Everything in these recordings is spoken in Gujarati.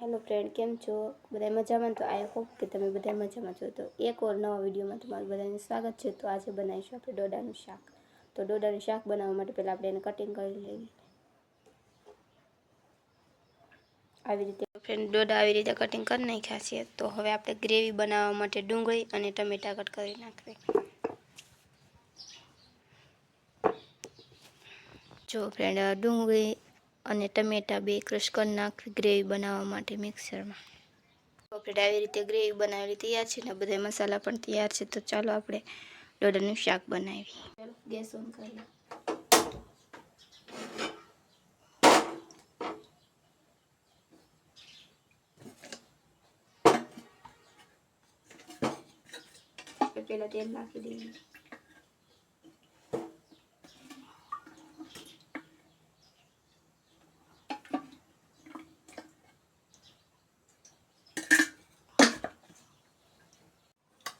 હેલો ફ્રેન્ડ, કેમ છો? બધા મજામાં? તો આઈ હોપ કે તમે બધા મજામાં છો. તો એક ઓર નવા વિડીયોમાં તમારું બધાનું સ્વાગત છે. તો આજે બનાવીશું આપણે ડોડાનું શાક. તો ડોડાનું શાક બનાવવા માટે પહેલાં આપણે એને કટિંગ કરી લઈએ. આવી રીતે ફ્રેન્ડ, ડોડા આવી રીતે કટિંગ કરી નાખ્યા છે. તો હવે આપણે ગ્રેવી બનાવવા માટે ડુંગળી અને ટમેટા કટ કરી નાખવી. જો ફ્રેન્ડ ડુંગળી અને ટમેટા બે ક્રશ કરી નાખવી ગ્રેવી બનાવવા માટે મિક્સરમાં. આપણે આવી રીતે ગ્રેવી બનાવેલી તૈયાર છે ને બધા મસાલા પણ તૈયાર છે, તો ચાલો આપણે ડોડાનું શાક બનાવીએ. ગેસ ઓન કરીએ આપણે પહેલાં તેલ નાખી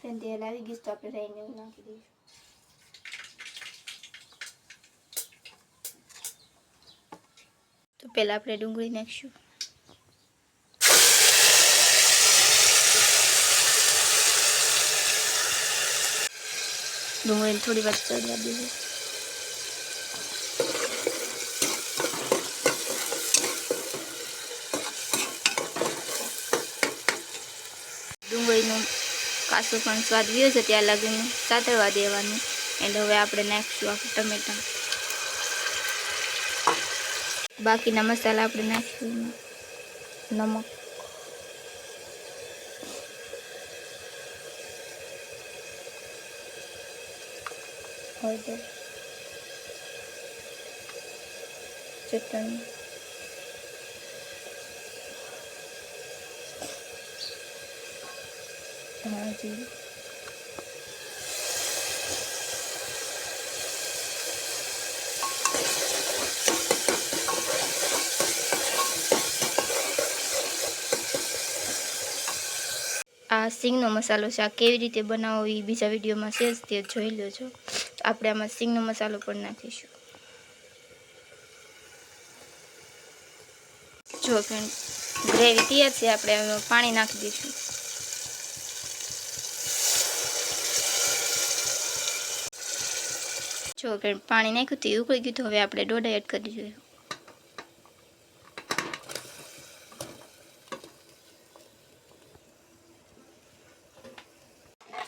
તેલ તેલ આવી ગયું તો આપણે રહીને એવું નાખી દઈશું તો પહેલાં આપણે ડુંગળી નાખીશું ડુંગળીને થોડી વાર ચડવા દઈએ ડુંગળીનો કાસો પણ સ્વાદ વ્યો છે ત્યાં લગીને સાતળવા દેવાનું. એન્ડ હવે આપણે નાખીશું આપણે ટમેટા. બાકીના મસાલા આપણે નાખીશું. નમક. હળદર. ચટણી. ધાણા આ સિંગનો મસાલો શાક કેવી રીતે બનાવવો એ બીજા વિડીયોમાં છે જ તે જોઈ લો છો આપણે આમાં સિંગનો મસાલો પણ નાખીશું. જો ફ્રેન્ડ, ગ્રેવી તૈયાર છે, આપણે પાણી નાખી દઈશું. જો ફ્રેન્ડ પાણી નાખ્યું તો ઉકળી ગયું તો હવે આપણે ડોડા એડ કરી દઈશું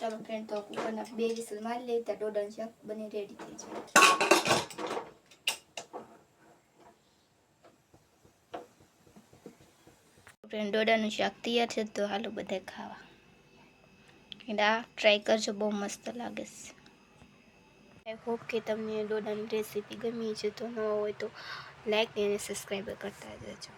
ચાલો ફ્રેન્ડ તો કુકરના બે વિસલ મારી લઈએ ત્યાં ડોડાનું શાક બની રેડી થઈ જાય. ફ્રેન્ડ ડોડાનું શાક તૈયાર છે તો હાલો બધા ખાવા. એટલે આ ટ્રાય કરજો બહુ મસ્ત લાગે છે. આઈ હોપ કે તમને ડોડાની રેસીપી ગમી છે. તો ન હોય તો લાઈક અને સબસ્ક્રાઈબ કરતા જજો.